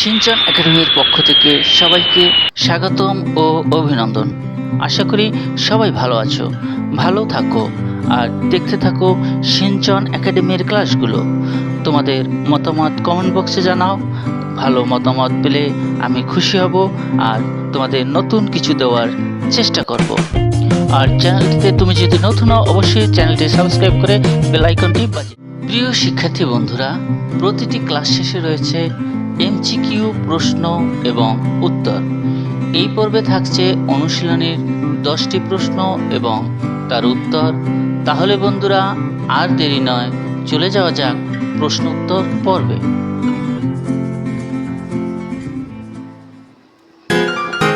Shinchan একাডেমির পক্ষ থেকে সবাইকে স্বাগতম ও অভিনন্দন। আশা করি সবাই ভালো আছো, ভালো থাকো, আর দেখতে থাকো সিনচন একাডেমির ক্লাসগুলো। তোমাদের মতামত কমেন্ট বক্সে জানাও, ভালো মতামত পেলে আমি খুশি হব, আর তোমাদের নতুন কিছু দেওয়ার চেষ্টা করব। আর চ্যানেলটিতে তুমি যদি নতুন হও, অবশ্যই চ্যানেলটি সাবস্ক্রাইব করে বেল আইকনটি বাজিয়ে প্রিয় শিক্ষার্থী বন্ধুরা, প্রতিটি ক্লাস শেষে রয়েছে এমসিকিউ, প্রশ্ন এবং উত্তর। এই পর্বে থাকছে অনুশীলনের দশটি প্রশ্ন এবং তার উত্তর। তাহলে বন্ধুরা, আর দেরি নয়, চলে যাওয়া যাক প্রশ্ন উত্তর পর্বে।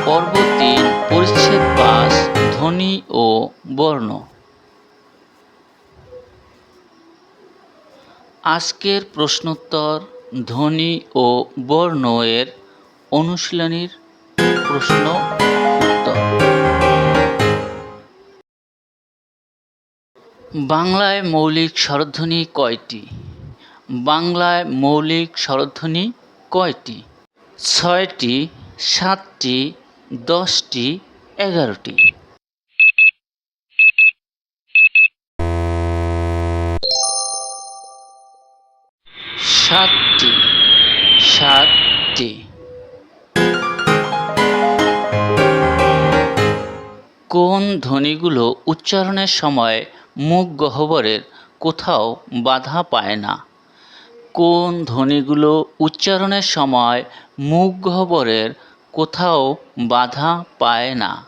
পর্ব তিন, পরিচ্ছেদ পাঁচ, ধ্বনি ও বর্ণ। আজকের প্রশ্নোত্তর ধ্বনি ও বর্ণ এর অনুশীলনীর প্রশ্ন উত্তর। বাংলায় মৌলিক স্বরধ্বনি কয়টি? বাংলায় মৌলিক স্বরধ্বনি কয়টি? ছয়টি, সাতটি, দশটি, এগারোটি। সাতটি। সাতটি। কোন ধ্বনিগুলো উচ্চারণের সময় মুখ গহ্বরের কোথাও বাধা পায় না? কোন ধ্বনিগুলো উচ্চারণের সময় মুখ গহ্বরের কোথাও বাধা পায় না?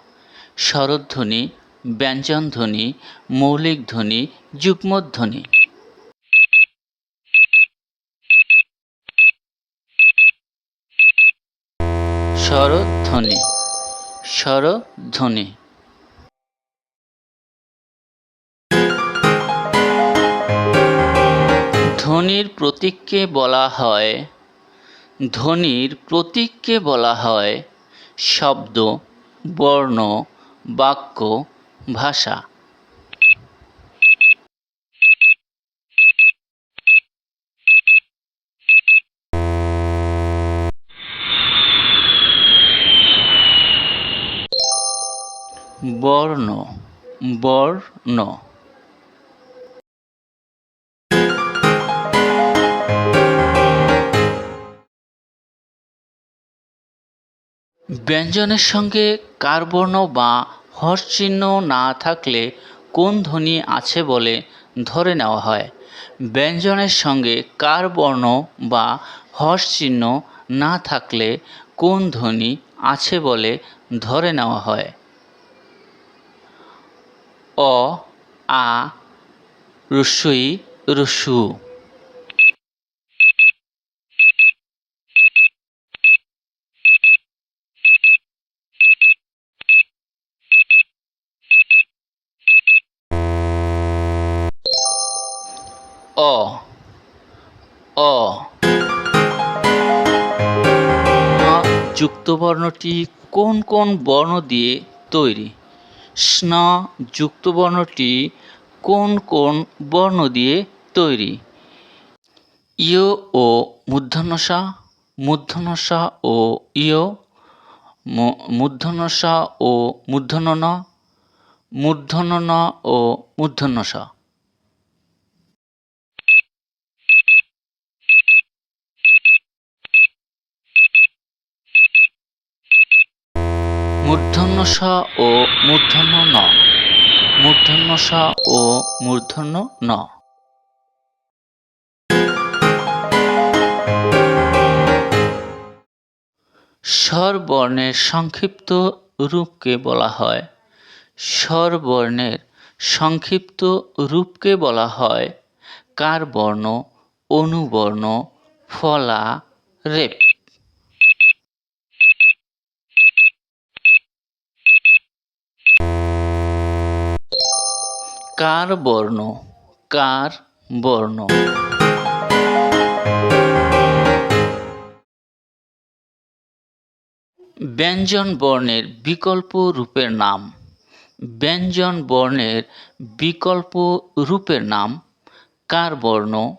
স্বরধ্বনি ব্যঞ্জনধ্বনি মৌলিক ধ্বনি যুগ্মধ্বনি স্বরধ্বনি। স্বরধ্বনি। ধ্বনির প্রতীককে বলা হয় ধ্বনির প্রতীককে বলা হয় শব্দ বর্ণ বাক্য ভাষা। বর্ণ বর্ণ। ব্যঞ্জনের সঙ্গে কার বর্ণ বা হর্ষ চিহ্ন না থাকলে কোন ধ্বনি আছে বলে ধরে নেওয়া হয়? ব্যঞ্জনের সঙ্গে কার বর্ণ বা হর্ষ চিহ্ন না থাকলে কোন ধ্বনি আছে বলে ধরে নেওয়া হয়? অ আ রস্যই রস্যু অ অ। যুক্ত বর্ণটি কোন কোন বর্ণ দিয়ে তৈরি? স্ন যুক্ত বর্ণটি কোন কোন বর্ণ দিয়ে তৈরি? ইয় ও মূর্ধন্যসা মূর্ধন্যসা ও ইয় মূর্ধন্যসা ও মূর্ধনন মূর্ধন্য ও মূর্ধন্যসা। স ও মূর্ধন্য ন। মূর্ধন্য স ও মূর্ধন্য ন। স্বর বর্ণের সংক্ষিপ্ত রূপকে বলা হয়। স্বর বর্ণের সংক্ষিপ্ত রূপকে বলা হয় কার বর্ণ অনুবর্ণ, ফলা, রেপ। কার বর্ণ? কার বর্ণ? ব্যঞ্জন বর্ণের বিকল্প রূপের নাম। ব্যঞ্জন বর্ণের বিকল্প রূপের নাম কার বর্ণ?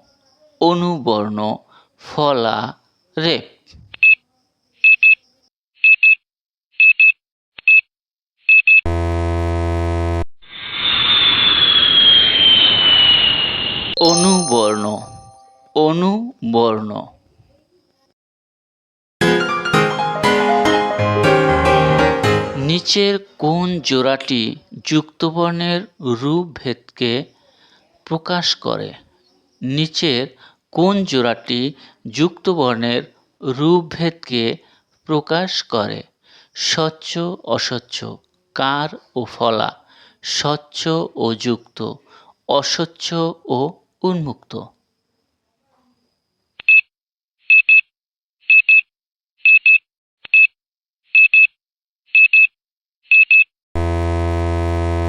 অনুবর্ণ, ফলা, রেপ। বর্ণ নিচের কোন জোড়াটি যুক্তবর্ণের রূপভেদকে প্রকাশ করে? নিচের কোন জোড়াটি যুক্তবর্ণের রূপভেদকে প্রকাশ করে? স্বচ্ছ, অস্বচ্ছ, কার ও ফলা? স্বচ্ছ ও যুক্ত, অস্বচ্ছ ও উন্মুক্ত।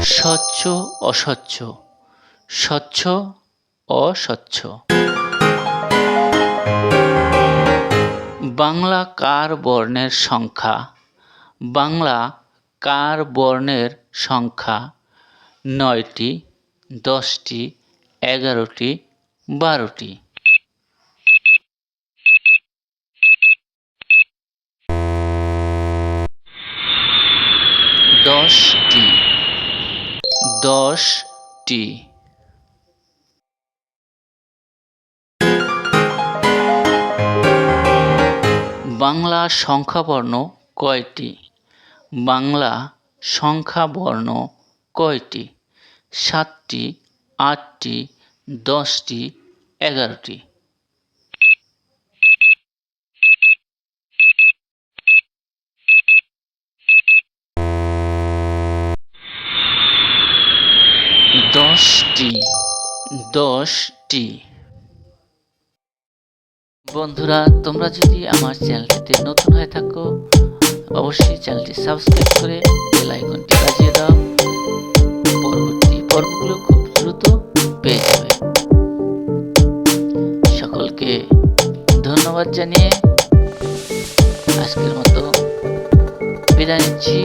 স্বচ্ছ, অস্বচ্ছ। স্বচ্ছ, অস্বচ্ছ। বাংলা কার বর্ণের সংখ্যা? বাংলা কার বর্ণের সংখ্যা? নয়টি, দশটি, এগারোটি, বারোটি। দশটি। দশটি। বাংলা সংখ্যাবর্ণ কয়টি? বাংলা সংখ্যাবর্ণ কয়টি? সাতটি আটটি দশটি এগারোটি। দশটি। দশটি। বন্ধুরা, তোমরা যদি আমার চ্যানেলটিতে নতুন হয়ে থাকো, অবশ্যই চ্যানেলটি সাবস্ক্রাইব করে বেল আইকনটি বাজিয়ে দাও। পরবর্তী পর্বগুলো খুব দ্রুত পেয়ে যাবে। সকলকে ধন্যবাদ জানিয়ে আজকের মতো বিদায় নিচ্ছি।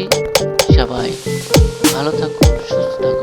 সবাই ভালো থাকো সুস্থ থাকো